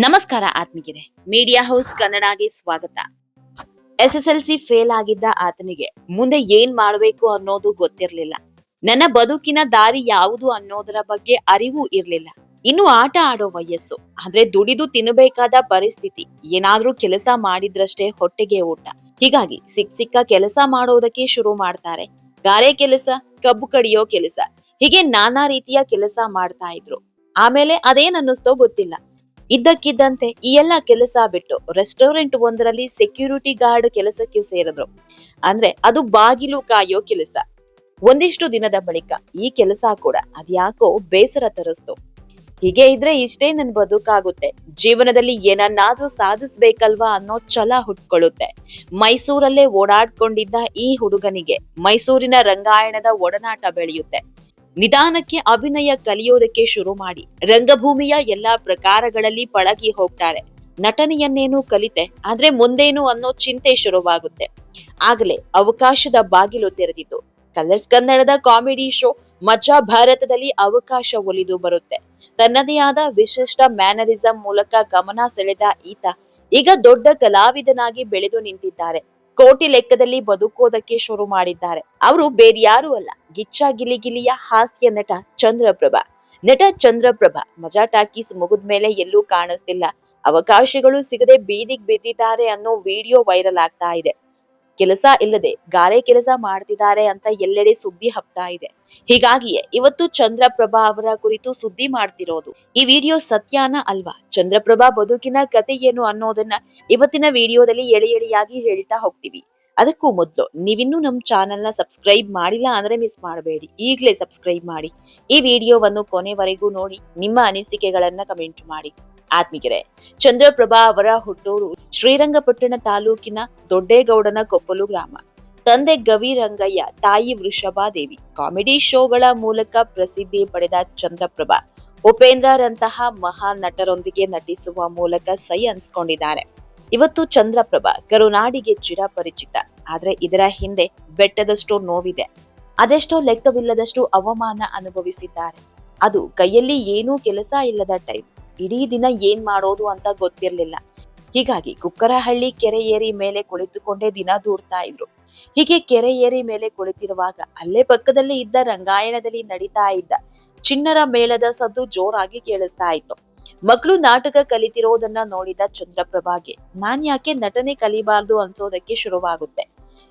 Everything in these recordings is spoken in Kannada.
ನಮಸ್ಕಾರ ಆತ್ಮೀಯರೇ. ಮೀಡಿಯಾ ಹೌಸ್ ಕನ್ನಡಗೆ ಸ್ವಾಗತ. S S L C fail ಆಗಿದ್ದ ಆತನಿಗೆ ಮುಂದೆ ಏನ್ ಮಾಡಬೇಕು ಅನ್ನೋದು ಗೊತ್ತಿರಲಿಲ್ಲ. ನನ್ನ ಬದುಕಿನ ದಾರಿ ಯಾವುದು ಅನ್ನೋದರ ಬಗ್ಗೆ ಅರಿವು ಇರಲಿಲ್ಲ. ಇನ್ನು ಆಟ ಆಡೋ ವಯಸ್ಸು, ಆದ್ರೆ ದುಡಿದು ತಿನ್ನಬೇಕಾದ ಪರಿಸ್ಥಿತಿ, ಏನಾದ್ರೂ ಕೆಲಸ ಮಾಡಿದ್ರಷ್ಟೇ ಹೊಟ್ಟೆಗೆ ಊಟ. ಹೀಗಾಗಿ ಸಿಕ್ ಸಿಕ್ಕ ಕೆಲಸ ಮಾಡೋದಕ್ಕೆ ಶುರು ಮಾಡ್ತಾರೆ. ಗಾರೆ ಕೆಲಸ, ಕಬ್ಬು ಕಡಿಯೋ ಕೆಲಸ, ಹೀಗೆ ನಾನಾ ರೀತಿಯ ಕೆಲಸ ಮಾಡ್ತಾ ಇದ್ರು. ಆಮೇಲೆ ಅದೇನ್ ಅನ್ನಿಸ್ತೋ ಗೊತ್ತಿಲ್ಲ. ಇದ್ದಕ್ಕಿದ್ದಂತೆ ಈ ಎಲ್ಲ ಕೆಲಸ ಬಿಟ್ಟು ರೆಸ್ಟೋರೆಂಟ್ ಒಂದರಲ್ಲಿ ಸೆಕ್ಯೂರಿಟಿ ಗಾರ್ಡ್ ಕೆಲಸಕ್ಕೆ ಸೇರಿದ್ರು. ಅಂದ್ರೆ ಅದು ಬಾಗಿಲು ಕಾಯೋ ಕೆಲಸ. ಒಂದಿಷ್ಟು ದಿನದ ಬಳಿಕ ಈ ಕೆಲಸ ಕೂಡ ಅದ್ಯಾಕೋ ಬೇಸರ ತರಿಸ್ತು. ಹೀಗೆ ಇದ್ರೆ ಇಷ್ಟೇ ನನ್ ಬದುಕಾಗುತ್ತೆ. ಜೀವನದಲ್ಲಿ ಏನನ್ನಾದ್ರೂ ಸಾಧಿಸ್ಬೇಕಲ್ವಾ ಅನ್ನೋ ಛಲ ಹುಟ್ಕೊಳ್ಳುತ್ತೆ. ಮೈಸೂರಲ್ಲೇ ಓಡಾಡ್ಕೊಂಡಿದ್ದ ಈ ಹುಡುಗನಿಗೆ ಮೈಸೂರಿನ ರಂಗಾಯಣದ ಒಡನಾಟ ಬೆಳೆಯುತ್ತೆ. ನಿಧಾನಕ್ಕೆ ಅಭಿನಯ ಕಲಿಯೋದಕ್ಕೆ ಶುರು ಮಾಡಿ. ರಂಗಭೂಮಿಯ ಎಲ್ಲಾ ಪ್ರಕಾರಗಳಲ್ಲಿ ಪಳಗಿ ಹೋಗ್ತಾರೆ. ನಟನೆಯನ್ನೇನು ಕಲಿತೆ, ಆದ್ರೆ ಮುಂದೇನು ಅನ್ನೋ ಚಿಂತೆ ಶುರುವಾಗುತ್ತೆ. ಆಗಲೇ ಅವಕಾಶದ ಬಾಗಿಲು ತೆರೆದಿತ್ತು. ಕಲರ್ಸ್ ಕನ್ನಡದ ಕಾಮಿಡಿ ಶೋ, ಮಜಾ ಭಾರತದಲ್ಲಿ ಅವಕಾಶ ಒಲಿದು ಬರುತ್ತೆ. ತನ್ನದೇ ಆದ ವಿಶಿಷ್ಟ ಮ್ಯಾನರಿಸಂ ಮೂಲಕ ಗಮನ ಸೆಳೆದ ಈತ, ಈಗ ದೊಡ್ಡ ಕಲಾವಿದನಾಗಿ ಬೆಳೆದು ನಿಂತಿದ್ದಾರೆ. ಕೋಟಿ ಲೆಕ್ಕದಲ್ಲಿ ಬದುಕೋದಕ್ಕೆ ಶುರು ಮಾಡಿದ್ದಾರೆ. ಅವರು ಬೇರ್ಯಾರು ಅಲ್ಲ. ಗಿಚ್ಚ, ಗಿಲಿಗಿಲಿಯ ಹಾಸ್ಯ ನಟ ಚಂದ್ರಪ್ರಭಾ. ನಟ ಚಂದ್ರಪ್ರಭಾ ಮಜಾ ಟಾಕೀಸ್ ಮುಗಿದ್ಮೇಲೆ ಎಲ್ಲೂ ಕಾಣಿಸ್ತಿಲ್ಲ. ಅವಕಾಶಗಳು ಸಿಗದೆ ಬೀದಿಗೆ ಬಿದ್ದಿದ್ದಾರೆ ಅನ್ನೋ ವಿಡಿಯೋ ವೈರಲ್ ಆಗ್ತಾ ಇದೆ. ಕೆಲಸ ಇಲ್ಲದೆ ಗಾರೆ ಕೆಲಸ ಮಾಡ್ತಿದ್ದಾರೆ ಅಂತ ಎಲ್ಲೆಡೆ ಸುದ್ದಿ ಹಬ್ತಾ ಇದೆ. ಹೀಗಾಗಿಯೇ ಇವತ್ತು ಚಂದ್ರಪ್ರಭಾ ಅವರ ಕುರಿತು ಸುದ್ದಿ ಮಾಡ್ತಿರೋದು ಈ ವಿಡಿಯೋ ಸತ್ಯಾನ ಅಲ್ವಾ? ಚಂದ್ರಪ್ರಭಾ ಬದುಕಿನ ಕತೆ ಏನು ಅನ್ನೋದನ್ನ ಇವತ್ತಿನ ವಿಡಿಯೋದಲ್ಲಿ ಎಳೆ ಎಳೆಯಾಗಿ ಹೇಳ್ತಾ ಹೋಗ್ತೀವಿ. ಅದಕ್ಕೂ ಮೊದಲು ನೀವಿನ್ನೂ ನಮ್ಮ ಚಾನೆಲ್ನ ಸಬ್ಸ್ಕ್ರೈಬ್ ಮಾಡಿಲ್ಲ ಅಂದ್ರೆ ಮಿಸ್ ಮಾಡಬೇಡಿ. ಈಗಲೇ ಸಬ್ಸ್ಕ್ರೈಬ್ ಮಾಡಿ. ಈ ವಿಡಿಯೋವನ್ನು ಕೊನೆವರೆಗೂ ನೋಡಿ ನಿಮ್ಮ ಅನಿಸಿಕೆಗಳನ್ನ ಕಮೆಂಟ್ ಮಾಡಿ. ಆತ್ಮೀಯರೇ ಚಂದ್ರಪ್ರಭಾ ಅವರ ಹುಟ್ಟೂರು, ಶ್ರೀರಂಗಪಟ್ಟಣ ತಾಲೂಕಿನ ದೊಡ್ಡೇಗೌಡನ ಕೊಪ್ಪಲು ಗ್ರಾಮ. ತಂದೆ ಗವಿರಂಗಯ್ಯ, ತಾಯಿ ವೃಷಭಾದೇವಿ. ಕಾಮಿಡಿ ಶೋಗಳ ಮೂಲಕ ಪ್ರಸಿದ್ಧಿ ಪಡೆದ ಚಂದ್ರಪ್ರಭಾ, ಉಪೇಂದ್ರರಂತಹ ಮಹಾನ್ ನಟರೊಂದಿಗೆ ನಟಿಸುವ ಮೂಲಕ ಸೈ ಅನ್ಸ್ಕೊಂಡಿದ್ದಾರೆ. ಇವತ್ತು ಚಂದ್ರಪ್ರಭಾ ಕರುನಾಡಿಗೆ ಚಿರಪರಿಚಿತ ಆದ್ರೆ ಇದರ ಹಿಂದೆ ಬೆಟ್ಟದಷ್ಟು ನೋವಿದೆ. ಅದೆಷ್ಟೋ ಲೆಕ್ಕವಿಲ್ಲದಷ್ಟು ಅವಮಾನ ಅನುಭವಿಸಿದ್ದಾರೆ. ಅದು ಕೈಯಲ್ಲಿ ಏನೂ ಕೆಲಸ ಇಲ್ಲದ ಟೈಪ್. ಇಡೀ ದಿನ ಏನ್ ಮಾಡೋದು ಅಂತ ಗೊತ್ತಿರ್ಲಿಲ್ಲ. ಹೀಗಾಗಿ ಕುಕ್ಕರಹಳ್ಳಿ ಕೆರೆ ಏರಿ ಮೇಲೆ ಕುಳಿತುಕೊಂಡೇ ದಿನ ದೂಡ್ತಾ ಇದ್ರು. ಹೀಗೆ ಕೆರೆ ಏರಿ ಮೇಲೆ ಕುಳಿತಿರುವಾಗ ಅಲ್ಲೇ ಪಕ್ಕದಲ್ಲಿ ಇದ್ದ ರಂಗಾಯಣದಲ್ಲಿ ನಡೀತಾ ಇದ್ದ ಚಿನ್ನರ ಮೇಳದ ಸದ್ದು ಜೋರಾಗಿ ಕೇಳಿಸ್ತಾ ಇತ್ತು. ಮಕ್ಕಳು ನಾಟಕ ಕಲಿತಿರೋದನ್ನ ನೋಡಿದ ಚಂದ್ರಪ್ರಭಾಗೆ, ನಾನ್ ಯಾಕೆ ನಟನೆ ಕಲಿಬಾರ್ದು ಅನ್ಸೋದಕ್ಕೆ ಶುರುವಾಗುತ್ತೆ.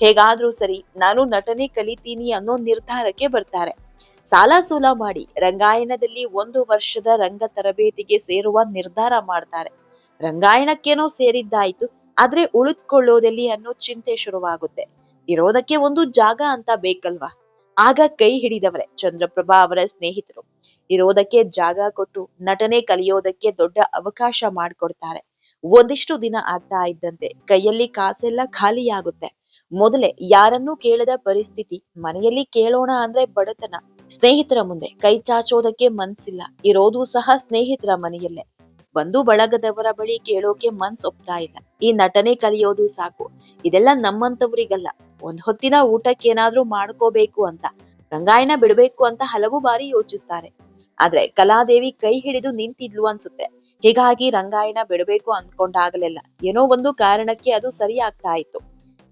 ಹೇಗಾದ್ರೂ ಸರಿ, ನಾನು ನಟನೆ ಕಲಿತೀನಿ ಅನ್ನೋ ನಿರ್ಧಾರಕ್ಕೆ ಬರ್ತಾರೆ. ಸಾಲ ಸೂಲ ಮಾಡಿ ರಂಗಾಯಣದಲ್ಲಿ ಒಂದು ವರ್ಷದ ರಂಗ ತರಬೇತಿಗೆ ಸೇರುವ ನಿರ್ಧಾರ ಮಾಡ್ತಾರೆ. ರಂಗಾಯಣಕ್ಕೇನೋ ಸೇರಿದ್ದಾಯ್ತು, ಆದ್ರೆ ಉಳಿದ್ಕೊಳ್ಳೋದೆಲ್ಲಿ ಅನ್ನೋ ಚಿಂತೆ ಶುರುವಾಗುತ್ತೆ. ಇರೋದಕ್ಕೆ ಒಂದು ಜಾಗ ಅಂತ ಬೇಕಲ್ವಾ? ಆಗ ಕೈ ಹಿಡಿದವರೇ ಚಂದ್ರಪ್ರಭಾ ಅವರ ಸ್ನೇಹಿತರು. ಇರೋದಕ್ಕೆ ಜಾಗ ಕೊಟ್ಟು ನಟನೆ ಕಲಿಯೋದಕ್ಕೆ ದೊಡ್ಡ ಅವಕಾಶ ಮಾಡಿಕೊಡ್ತಾರೆ. ಒಂದಿಷ್ಟು ದಿನ ಆಗ್ತಾ ಇದ್ದಂತೆ ಕೈಯಲ್ಲಿ ಕಾಸೆಲ್ಲ ಖಾಲಿಯಾಗುತ್ತೆ. ಮೊದಲೇ ಯಾರನ್ನೂ ಕೇಳದ ಪರಿಸ್ಥಿತಿ ಮನೆಯಲ್ಲಿ ಕೇಳೋಣ ಅಂದ್ರೆ ಬಡತನ ಸ್ನೇಹಿತರ ಮುಂದೆ ಕೈ ಚಾಚೋದಕ್ಕೆ ಮನ್ಸಿಲ್ಲ. ಇರೋದು ಸಹ ಸ್ನೇಹಿತರ ಮನೆಯಲ್ಲೇ. ಬಂಧು ಬಳಗದವರ ಬಳಿ ಕೇಳೋಕೆ ಮನ್ಸ್ ಒಪ್ತಾ ಇಲ್ಲ. ಈ ನಟನೆ ಕಲಿಯೋದು ಸಾಕು. ಇದೆಲ್ಲ ನಮ್ಮಂತವ್ರಿಗಲ್ಲ. ಒಂದ್ ಹೊತ್ತಿನ ಊಟಕ್ಕೇನಾದ್ರೂ ಮಾಡ್ಕೋಬೇಕು ಅಂತ. ರಂಗಾಯಣ ಬಿಡ್ಬೇಕು ಅಂತ ಹಲವು ಬಾರಿ ಯೋಚಿಸ್ತಾರೆ. ಆದ್ರೆ ಕಲಾದೇವಿ ಕೈ ಹಿಡಿದು ನಿಂತಿದ್ಲು ಅನ್ಸುತ್ತೆ. ಹೀಗಾಗಿ ರಂಗಾಯಣ ಬಿಡಬೇಕು ಅನ್ಕೊಂಡಾಗಲಿಲ್ಲ. ಏನೋ ಒಂದು ಕಾರಣಕ್ಕೆ ಅದು ಸರಿ ಆಗ್ತಾ ಇತ್ತು.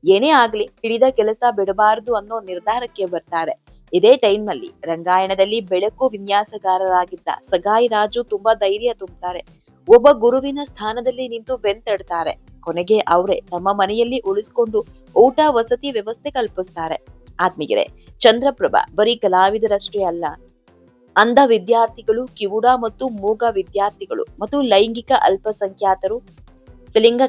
ಏನೇ ಆಗ್ಲಿ, ಹಿಡಿದ ಕೆಲಸ ಬಿಡಬಾರದು ಅನ್ನೋ ನಿರ್ಧಾರಕ್ಕೆ ಬರ್ತಾರೆ. ಇದೇ ಟೈಮ್ನಲ್ಲಿ ರಂಗಾಯಣದಲ್ಲಿ ಬೆಳಕು ವಿನ್ಯಾಸಗಾರರಾಗಿದ್ದ ಸಗಾಯಿ ರಾಜು ತುಂಬಾ ಧೈರ್ಯ ತುಂಬುತ್ತಾರೆ ಒಬ್ಬ ಗುರುವಿನ ಸ್ಥಾನದಲ್ಲಿ ನಿಂತು ಬೆಂತಡ್ತಾರೆ. ಕೊನೆಗೆ ಅವರೇ ತಮ್ಮ ಮನೆಯಲ್ಲಿ ಉಳಿಸ್ಕೊಂಡು ಊಟ, ವಸತಿ ವ್ಯವಸ್ಥೆ ಕಲ್ಪಿಸ್ತಾರೆ. ಆತ್ಮೀಯರೇ ಚಂದ್ರಪ್ರಭಾ ಬರೀ ಕಲಾವಿದರಷ್ಟೇ ಅಲ್ಲ, ಅಂಧ ವಿದ್ಯಾರ್ಥಿಗಳು, ಕಿವುಡ ಮತ್ತು ಮೂಗ ವಿದ್ಯಾರ್ಥಿಗಳು ಮತ್ತು ಲೈಂಗಿಕ ಅಲ್ಪಸಂಖ್ಯಾತರು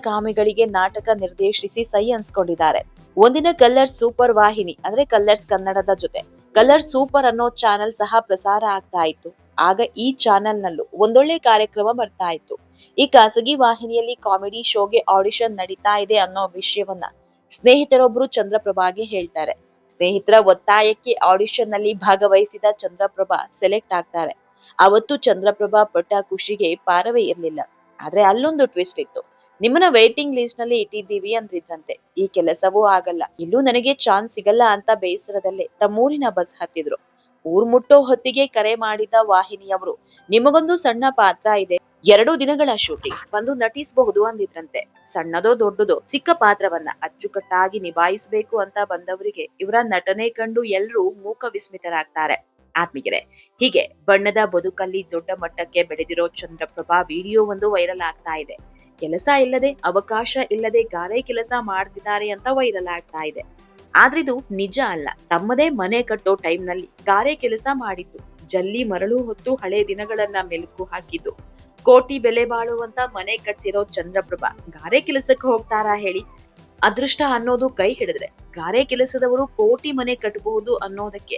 ಕಾಮಿಗಳಿಗೆ ನಾಟಕ ನಿರ್ದೇಶಿಸಿ ಸೈ ಅನ್ಸ್ಕೊಂಡಿದ್ದಾರೆ. ಒಂದಿನ ಕಲ್ಲರ್ಸ್ ಸೂಪರ್ ವಾಹಿನಿ, ಅಂದ್ರೆ ಕಲ್ಲರ್ಸ್ ಕನ್ನಡದ ಜೊತೆ. ಕಲರ್ ಸೂಪರ್ ಅನ್ನೋ ಚಾನೆಲ್ ಸಹ ಪ್ರಸಾರ ಆಗ್ತಾ ಇತ್ತು. ಆಗ ಈ ಚಾನೆಲ್ ನಲ್ಲೂ ಒಂದೊಳ್ಳೆ ಕಾರ್ಯಕ್ರಮ ಬರ್ತಾ ಇತ್ತು. ಈ ಖಾಸಗಿ ವಾಹಿನಿಯಲ್ಲಿ ಕಾಮಿಡಿ ಶೋಗೆ ಆಡಿಷನ್ ನಡೀತಾ ಇದೆ ಅನ್ನೋ ವಿಷಯವನ್ನ ಸ್ನೇಹಿತರೊಬ್ರು ಚಂದ್ರಪ್ರಭಾಗೆ ಹೇಳ್ತಾರೆ. ಸ್ನೇಹಿತರ ಒತ್ತಾಯಕ್ಕೆ ಆಡಿಷನ್ನಲ್ಲಿ ಭಾಗವಹಿಸಿದ ಚಂದ್ರಪ್ರಭಾ ಸೆಲೆಕ್ಟ್ ಆಗ್ತಾರೆ. ಅವತ್ತು ಚಂದ್ರಪ್ರಭಾ ಪಟ್ಟ ಖುಷಿಗೆ ಪಾರವೇ ಇರಲಿಲ್ಲ. ಆದ್ರೆ ಅಲ್ಲೊಂದು ಟ್ವಿಸ್ಟ್ ಇತ್ತು. ನಿಮ್ಮನ್ನ ವೇಟಿಂಗ್ ಲಿಸ್ಟ್ನಲ್ಲಿ ಇಟ್ಟಿದ್ದೀವಿ ಅಂದ್ರಿದ್ರಂತೆ. ಈ ಕೆಲಸವೂ ಆಗಲ್ಲ. ಇಲ್ಲೂ ನನಗೆ ಚಾನ್ಸ್ ಸಿಗಲ್ಲ ಅಂತ ಬೇಸರದಲ್ಲೇ ತಮ್ಮೂರಿನ ಬಸ್ ಹತ್ತಿದ್ರು. ಊರ್ ಮುಟ್ಟೋ ಹೊತ್ತಿಗೆ ಕರೆ ಮಾಡಿದ ವಾಹಿನಿಯವರು, ನಿಮಗೊಂದು ಸಣ್ಣ ಪಾತ್ರ ಇದೆ. ಎರಡು ದಿನಗಳ ಶೂಟಿಂಗ್ ಬಂದು ನಟಿಸಬಹುದು ಅಂದಿದ್ರಂತೆ. ಸಣ್ಣದೋ ದೊಡ್ಡದೋ ಸಿಕ್ಕ ಪಾತ್ರವನ್ನ ಅಚ್ಚುಕಟ್ಟಾಗಿ ನಿಭಾಯಿಸಬೇಕು ಅಂತ ಬಂದವರಿಗೆ ಇವರ ನಟನೆ ಕಂಡು ಎಲ್ಲರೂ ಮೂಕ ವಿಸ್ಮಿತರಾಗ್ತಾರೆ. ಆತ್ಮೀಗೆರೆ ಹೀಗೆ ಬಣ್ಣದ ಬದುಕಲ್ಲಿ ದೊಡ್ಡ ಮಟ್ಟಕ್ಕೆ ಬೆಳೆದಿರೋ ಚಂದ್ರಪ್ರಭಾ ವಿಡಿಯೋ ಒಂದು ವೈರಲ್ ಆಗ್ತಾ ಇದೆ. ಕೆಲಸ ಇಲ್ಲದೆ, ಅವಕಾಶ ಇಲ್ಲದೆ ಗಾರೆ ಕೆಲಸ ಮಾಡ್ತಿದ್ದಾರೆ ಅಂತ ವೈರಲ್ ಆಗ್ತಾ ಇದೆ. ಆದ್ರೆ ಇದು ನಿಜ ಅಲ್ಲ. ತಮ್ಮದೇ ಮನೆ ಕಟ್ಟೋ ಟೈಮ್ನಲ್ಲಿ ಗಾರೆ ಕೆಲಸ ಮಾಡಿದ್ದು, ಜಲ್ಲಿ ಮರಳು ಹೊತ್ತು ಹಳೆ ದಿನಗಳನ್ನ ಮೆಲುಕು ಹಾಕಿದ್ದು. ಕೋಟಿ ಬೆಲೆ ಬಾಳುವಂತ ಮನೆ ಕಟ್ಸಿರೋ ಚಂದ್ರಪ್ರಭಾ ಗಾರೆ ಕೆಲಸಕ್ಕೆ ಹೋಗ್ತಾರಾ ಹೇಳಿ? ಅದೃಷ್ಟ ಅನ್ನೋದು ಕೈ ಹಿಡಿದ್ರೆ, ಗಾರೆ ಕೆಲಸದವರು ಕೋಟಿ ಮನೆ ಕಟ್ಟಬಹುದು ಅನ್ನೋದಕ್ಕೆ